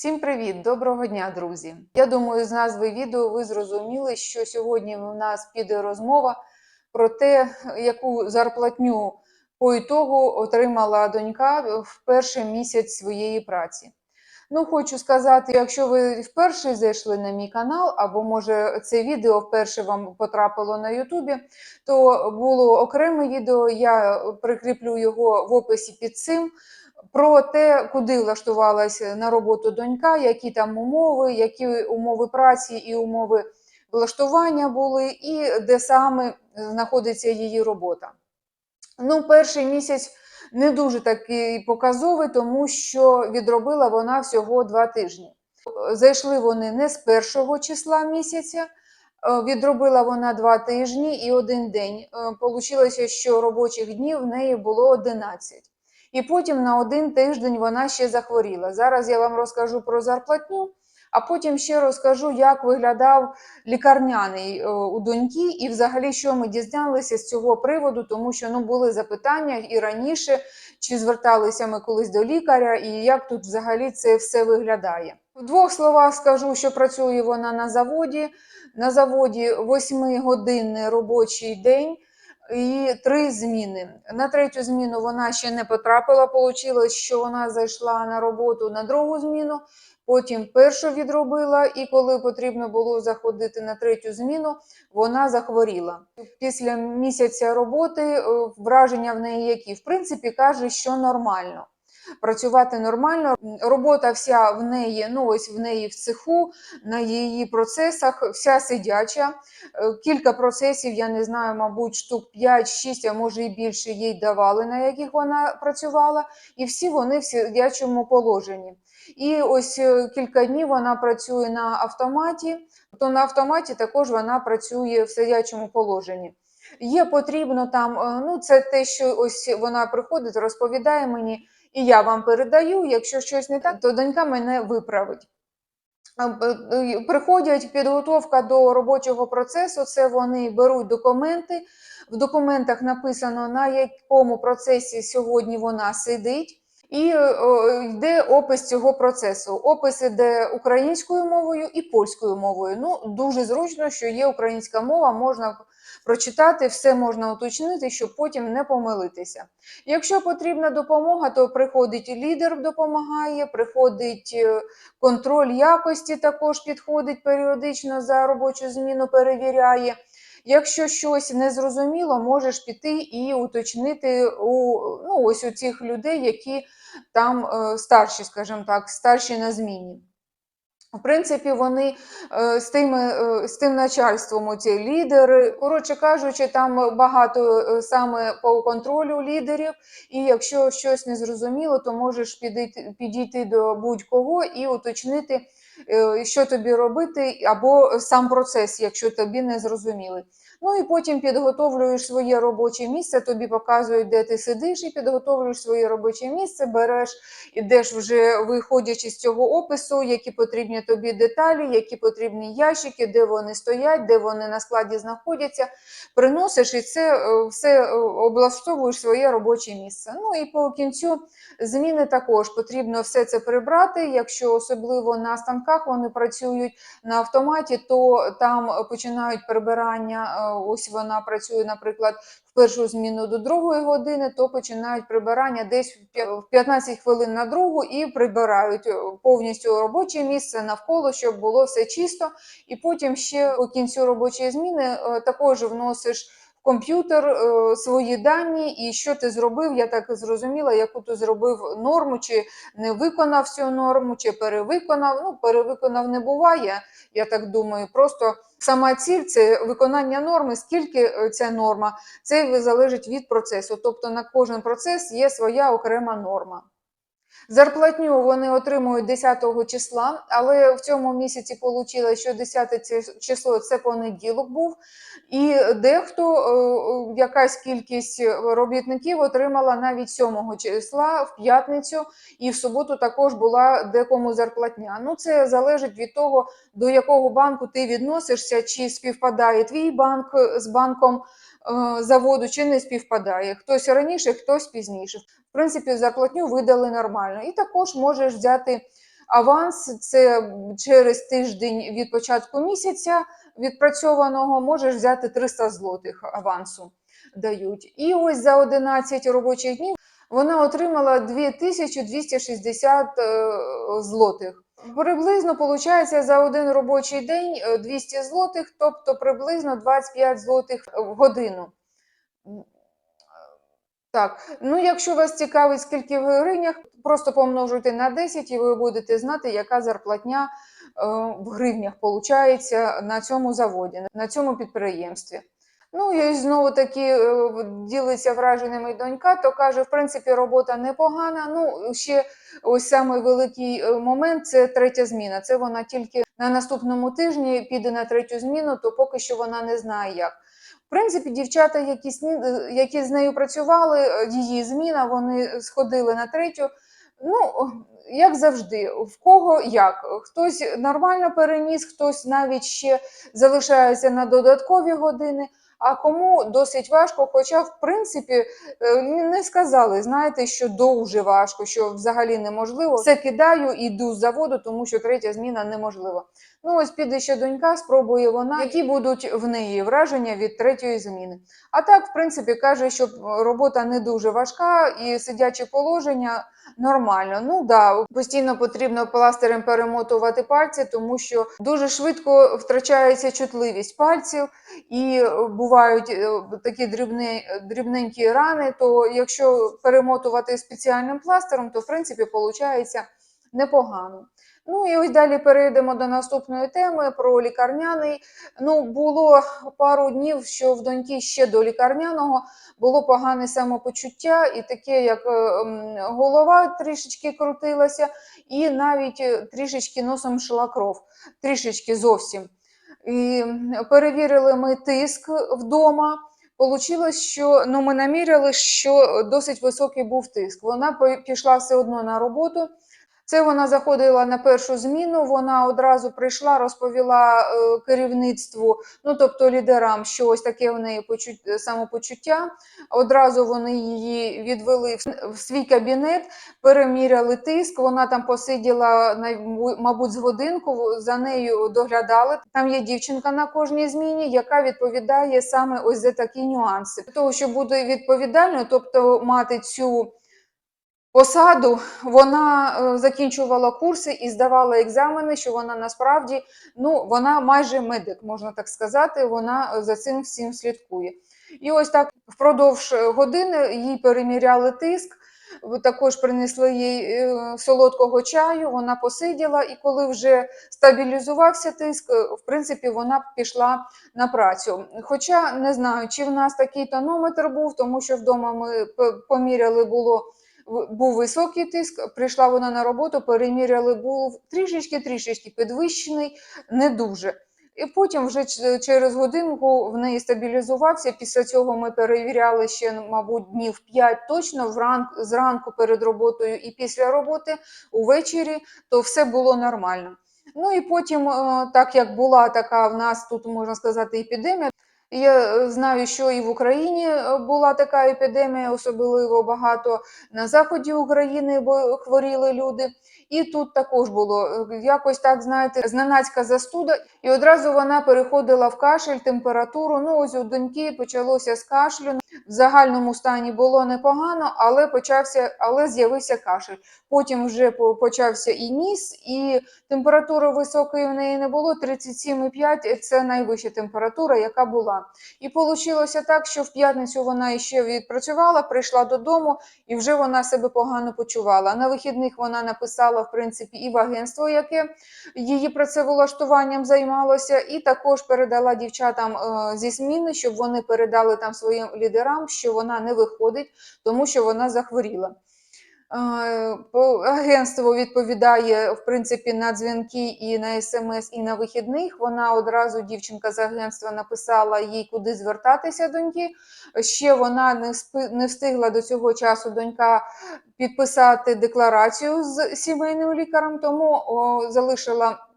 Всім привіт! Доброго дня, друзі! Я думаю, з назви відео ви зрозуміли, що сьогодні у нас піде розмова про те, яку зарплатню по ітогу отримала донька в перший місяць своєї праці. Ну, хочу сказати, якщо ви вперше зайшли на мій канал, або може це відео вперше вам потрапило на Ютубі, то було окреме відео, я прикріплю його в описі під цим про те, куди влаштувалася на роботу донька, які там умови, які умови праці і умови влаштування були, і де саме знаходиться її робота. Ну, перший місяць не дуже такий показовий, тому що відробила вона всього два тижні. Зайшли вони не з першого числа місяця. Відробила вона два тижні і один день. Получилося, що робочих днів в неї було 11. І потім на один тиждень вона ще захворіла. Зараз я вам розкажу про зарплатню, а потім ще розкажу, як виглядав лікарняний у доньки, і взагалі, що ми дізналися з цього приводу, тому що ну, були запитання і раніше, чи зверталися ми колись до лікаря, і як тут взагалі це все виглядає. В двох словах скажу, що працює вона на заводі. На заводі 8-годинний робочий день і три зміни. На третю зміну вона ще не потрапила. Получилось, що вона зайшла на роботу на другу зміну, потім першу відробила, і коли потрібно було заходити на третю зміну, вона захворіла. Після місяця роботи е, враження в неї які в принципі каже, що нормально. Працювати нормально, робота вся в неї, ну ось в неї в цеху, на її процесах, вся сидяча. Е, Кілька процесів, я не знаю, мабуть, штук 5-6, а може і більше їй давали, на яких вона працювала, і всі вони в сидячому положенні. І ось е, кілька днів вона працює на автоматі, то на автоматі також вона працює в сидячому положенні. Є потрібно там, е, ну це те, що ось вона приходить, розповідає мені, і я вам передаю. Якщо щось не так, то донька мене виправить. Приходять підготовка до робочого процесу, це вони беруть документи. В документах написано, на якому процесі сьогодні вона сидить. І йде опис цього процесу. Опис іде українською мовою і польською мовою. Ну, дуже зручно, що є українська мова, можна прочитати, все можна уточнити, щоб потім не помилитися. Якщо потрібна допомога, то приходить лідер, допомагає, приходить контроль якості, також підходить періодично за робочу зміну, перевіряє. Якщо щось незрозуміло, можеш піти і уточнити у ну, ось у цих людей, які там е, старші, скажімо так, старші на зміні. В принципі, вони е, з тими, е, з тим начальством, оці лідери, коротше кажучи, там багато е, саме по контролю лідерів, і якщо щось не зрозуміло, то можеш підійти, підійти до будь-кого і уточнити, що тобі робити, або сам процес, якщо тобі не зрозуміли. Ну і потім підготовлюєш своє робоче місце, тобі показують, де ти сидиш, і підготовлюєш своє робоче місце, береш, ідеш вже виходячи з цього опису, які потрібні тобі деталі, які потрібні ящики, де вони стоять, де вони на складі знаходяться. Приносиш і це е, все е, облаштовуєш своє робоче місце. Ну і по кінцю зміни також потрібно все це прибрати. Якщо особливо на станках вони працюють на автоматі, то там починають прибирання. Ось вона працює, наприклад, в першу зміну до другої години, то починають прибирання десь в 15 хвилин на другу і прибирають е, повністю робоче місце навколо, щоб було все чисто. І потім ще по кінцю робочої зміни е, також вносиш. Комп'ютер е, свої дані, і що ти зробив, я так зрозуміла, яку ти зробив норму, чи не виконав цю норму, чи перевиконав. Ну, перевиконав не буває, я так думаю. Просто сама ціль це виконання норми, скільки е, ця норма, це залежить від процесу. Тобто на кожен процес є своя окрема норма. Зарплатню вони отримують 10 числа, але в цьому місяці вийшло, що 10 число це понеділок був, і дехто, е, е, якась кількість робітників отримала навіть 7 числа в п'ятницю, і в суботу також була декому зарплатня. Ну, це залежить від того, до якого банку ти відносишся, чи співпадає твій банк з банком заводу, чи не співпадає. Хтось раніше, хтось пізніше. В принципі, зарплатню видали нормально. І також можеш взяти аванс це через тиждень від початку місяця відпрацьованого можеш взяти 300 злотих авансу дають. І ось за 11 робочих днів вона отримала 2260 е, злотих. Приблизно виходить за один робочий день е, 200 злотих, тобто приблизно 25 злотих в годину. Так, ну якщо вас цікавить, скільки в гривнях, просто помножуйте на 10 і ви будете знати, яка зарплатня е, в гривнях виходить на цьому заводі, на цьому підприємстві. Ну і знову таки е, ділиться враженнями донька, то каже, в принципі, робота непогана. Ну, ще ось самий великий е, момент це третя зміна. Це вона тільки на наступному тижні піде на третю зміну, то поки що вона не знає як. В принципі, дівчата, які, е, які з нею працювали, її зміна, вони сходили на третю. Ну, як завжди, в кого як. Хтось нормально переніс, хтось навіть ще залишається на додаткові години, а кому досить важко. Хоча, в принципі, е, не сказали, знаєте, що дуже важко, що взагалі неможливо. Все кидаю іду з заводу, тому що третя зміна неможлива. Ну, ось піде ще донька, спробує вона, які будуть в неї враження від третьої зміни. А так, в принципі, каже, що робота не дуже важка і сидяче положення нормально. Ну да, постійно потрібно пластирем перемотувати пальці, тому що дуже швидко втрачається чутливість пальців і бувають е, такі дрібні, дрібненькі рани. То якщо перемотувати спеціальним пластиром, то в принципі виходить непогано. Ну і ось далі перейдемо до наступної теми про лікарняний. Ну, було пару днів, що в доньки ще до лікарняного було погане самопочуття, і таке, як е, голова трішечки крутилася, і навіть е, трішечки носом йшла кров, трішечки зовсім. І перевірили ми тиск вдома. Получилось, що ну, ми наміряли, що досить високий був тиск. Вона пішла все одно на роботу. Це вона заходила на першу зміну. Вона одразу прийшла, розповіла е, керівництву, ну тобто лідерам, що ось таке в неї почут- самопочуття. Одразу вони її відвели в- свій кабінет, переміряли тиск. Вона там посиділа най- мабуть, з годинку. За нею доглядали. Там є дівчинка на кожній зміні, яка відповідає саме ось за такі нюанси. Для того, щоб бути відповідальною, тобто мати цю посаду, вона е, закінчувала курси і здавала екзамени, що вона насправді ну, вона майже медик, можна так сказати. Вона е, за цим всім слідкує. І ось так впродовж е, години їй переміряли тиск. Також принесли їй солодкого чаю, вона посиділа, і коли вже стабілізувався тиск, в принципі, вона пішла на працю. Хоча не знаю, чи в нас такий тонометр був, тому що вдома ми поміряли було був високий тиск, прийшла вона на роботу, переміряли, був трішечки-трішечки підвищений, не дуже. І потім вже через годинку в неї стабілізувався. Після цього ми перевіряли ще, мабуть, днів 5 точно вран- зранку перед роботою і після роботи увечері, то все було нормально. Ну і потім, е, так як була така в нас тут, можна сказати, епідемія. Я е, знаю, що і в Україні е, була така епідемія, особливо багато на заході України бо хворіли люди. І тут також було е, якось так, знаєте, зненацька застуда, і одразу вона переходила в кашель, температуру. Ну, ось у доньки почалося з кашлю. В загальному стані було непогано, але почався, але з'явився кашель. Потім вже почався і ніс, і температури високої в неї не було. 37,5 – це найвища температура, яка була. І вийшло так, що в п'ятницю вона ще відпрацювала, прийшла додому, і вже вона себе погано почувала. На вихідних вона написала, в принципі, і в агентство, яке її працевлаштуванням займалося, і також передала дівчатам е, зі зміни, щоб вони передали там своїм лідерам, що вона не виходить, тому що вона захворіла. Е, Агентство відповідає в принципі на дзвінки і на смс, і на вихідних. Вона одразу дівчинка з агентства написала їй, куди звертатися доньки. Ще вона не не встигла до цього часу донька підписати декларацію з сімейним лікарем, тому залишила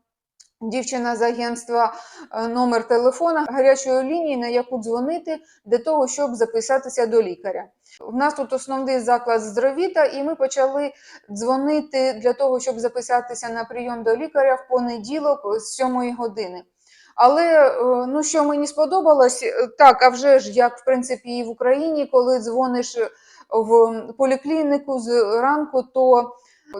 дівчина з агентства е, номер телефона гарячої лінії, на яку дзвонити для того, щоб записатися до лікаря. У нас тут основний заклад здоровіта, і ми почали дзвонити для того, щоб записатися на прийом до лікаря в понеділок з 7 години. Але е, ну, що мені сподобалось, е, так, а вже ж як в принципі і в Україні, коли дзвониш в поліклініку з ранку, то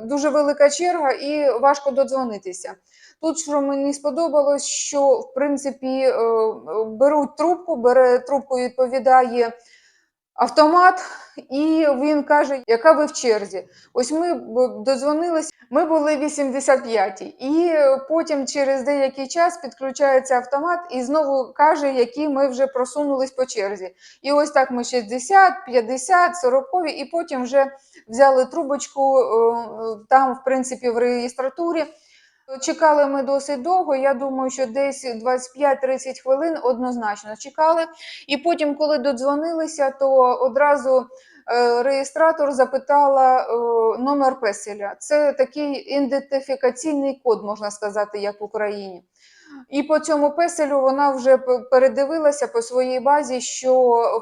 дуже велика черга і важко додзвонитися. Тут що мені сподобалось, що в принципі е, беруть трубку, бере трубку, відповідає автомат, і він каже, яка ви в черзі. Ось ми додзвонились, ми були 85-ті, і потім через деякий час підключається автомат і знову каже, які ми вже просунулись по черзі. І ось так ми 60, 50, 40, і потім вже взяли трубочку е, там, в принципі, в реєстратурі. Чекали ми досить довго. Я думаю, що десь 25-30 хвилин однозначно чекали. І потім, коли додзвонилися, то одразу е, реєстратор запитала е, номер песеля. Це такий ідентифікаційний код, можна сказати, як в Україні. І по цьому песелю вона вже передивилася по своїй базі, що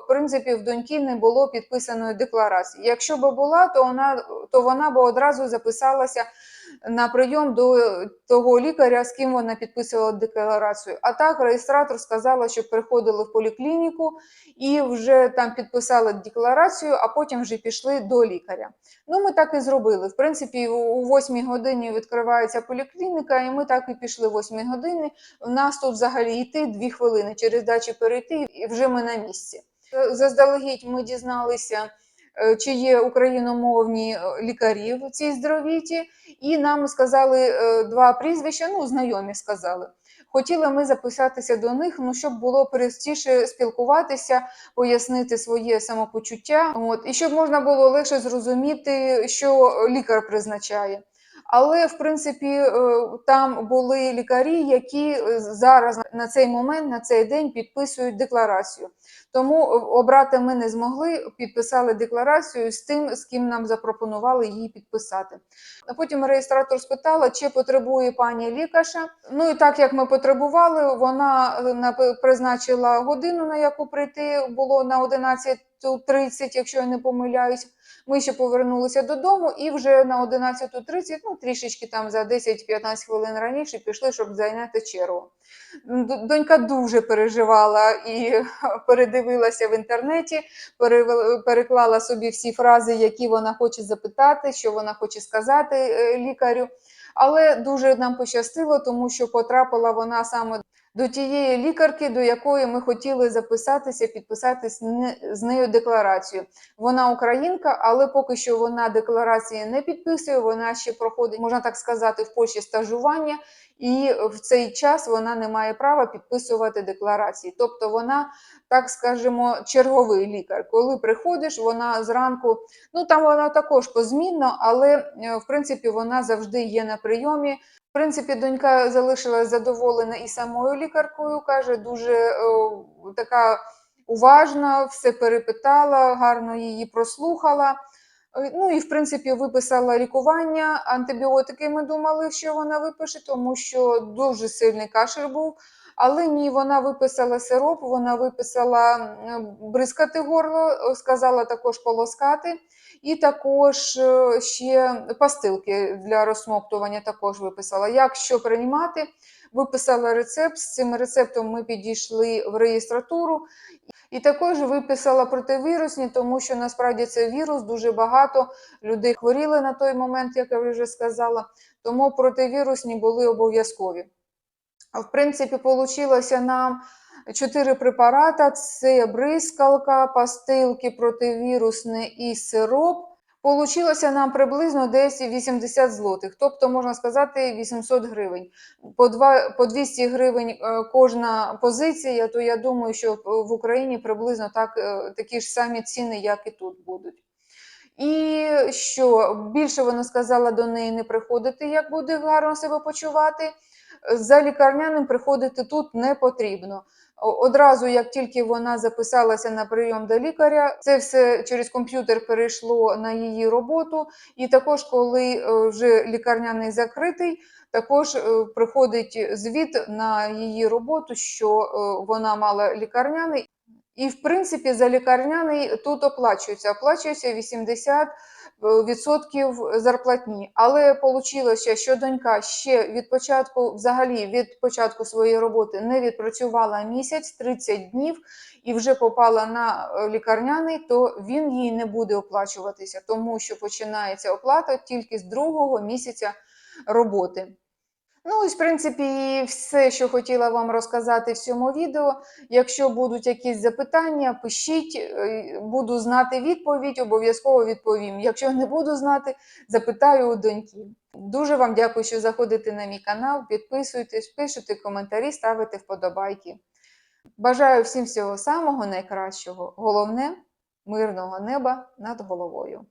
в принципі в доньки не було підписаної декларації. Якщо б була, то вона то вона б одразу записалася на прийом до того лікаря, з ким вона підписувала декларацію. А так реєстратор сказала, що приходили в поліклініку і вже там підписали декларацію, а потім вже пішли до лікаря. Ну, ми так і зробили. В принципі, у 8 годині відкривається поліклініка, і ми так і пішли в 8 годині. У нас тут взагалі йти 2 хвилини через дачі перейти, і вже ми на місці. Заздалегідь ми дізналися, чи є україномовні е, лікарі в цій здоровіті, і нам сказали е, два прізвища, ну, знайомі сказали. Хотіли ми записатися до них, ну щоб було простіше спілкуватися, пояснити своє самопочуття, от, і щоб можна було легше зрозуміти, що лікар призначає. Але в принципі е, там були лікарі, які е, зараз на цей момент, на цей день підписують декларацію. Тому е, обрати ми не змогли, підписали декларацію з тим, з ким нам запропонували її підписати. А потім реєстратор спитала, чи потребує пані лікарша. Ну і так як ми потребували, вона призначила годину, на яку прийти було на 11.30, якщо я не помиляюсь. Ми ще повернулися додому і вже на 11.30, ну трішечки там за 10-15 хвилин раніше пішли, щоб зайняти чергу. Донька дуже переживала і передивилася в інтернеті, переклала собі всі фрази, які вона хоче запитати, що вона хоче сказати е, лікарю. Але дуже нам пощастило, тому що потрапила вона саме до тієї лікарки, до якої ми хотіли записатися, підписати з не- з нею декларацію. Вона українка, але поки що вона декларації не підписує. Вона ще проходить, можна так сказати, в Польщі стажування, і в цей час вона не має права підписувати декларації. Тобто вона, так скажемо, черговий лікар. Коли приходиш, вона зранку, ну там вона також позмінно, але е, в принципі вона завжди є на прийомі. В принципі, донька залишилась задоволена і самою лікаркою, каже, дуже е, така уважна, все перепитала, гарно її прослухала. Е, Ну і в принципі виписала лікування. Антибіотики ми думали, що вона випише, тому що дуже сильний кашель був. Але ні, вона виписала сироп, вона виписала бризкати горло, е, сказала також полоскати. І також е, ще пастилки для розсмоктування також виписала. Як що приймати, виписала рецепт. З цим рецептом ми підійшли в реєстратуру. І також виписала противірусні, тому що насправді це вірус, дуже багато людей хворіли на той момент, як я вже сказала. Тому противірусні були обов'язкові. В принципі, вийшло нам чотири препарати: це бризкалка, пастилки противірусний і сироп. Получилося нам приблизно десь 80 злотих, тобто можна сказати 800 гривень. По, два, по 200 гривень е, кожна позиція, то я думаю, що в в Україні приблизно так, е, такі ж самі ціни, як і тут будуть. І що більше вона сказала до неї не приходити, як буде гарно себе почувати. За лікарняним приходити тут не потрібно. Одразу, як тільки вона записалася на прийом до лікаря, це все через комп'ютер перейшло на її роботу. І також, коли е, вже лікарняний закритий, також е, приходить звіт на її роботу, що е, вона мала лікарняний. І, в принципі, за лікарняний тут оплачується. Оплачується 80 відсотків зарплатні. Але вийшло, що донька ще від початку, взагалі від початку своєї роботи не відпрацювала місяць, 30 днів і вже попала на е, лікарняний, то він їй не буде оплачуватися, тому що починається оплата тільки з другого місяця роботи. Ну, ось, в принципі, все, що хотіла вам розказати в цьому відео. Якщо будуть якісь запитання, пишіть, е, буду знати відповідь, обов'язково відповім. Якщо не буду знати, запитаю у доньки. Дуже вам дякую, що заходите на мій канал, підписуйтесь, пишете коментарі, ставите вподобайки. Бажаю всім всього самого найкращого. Головне мирного неба над головою.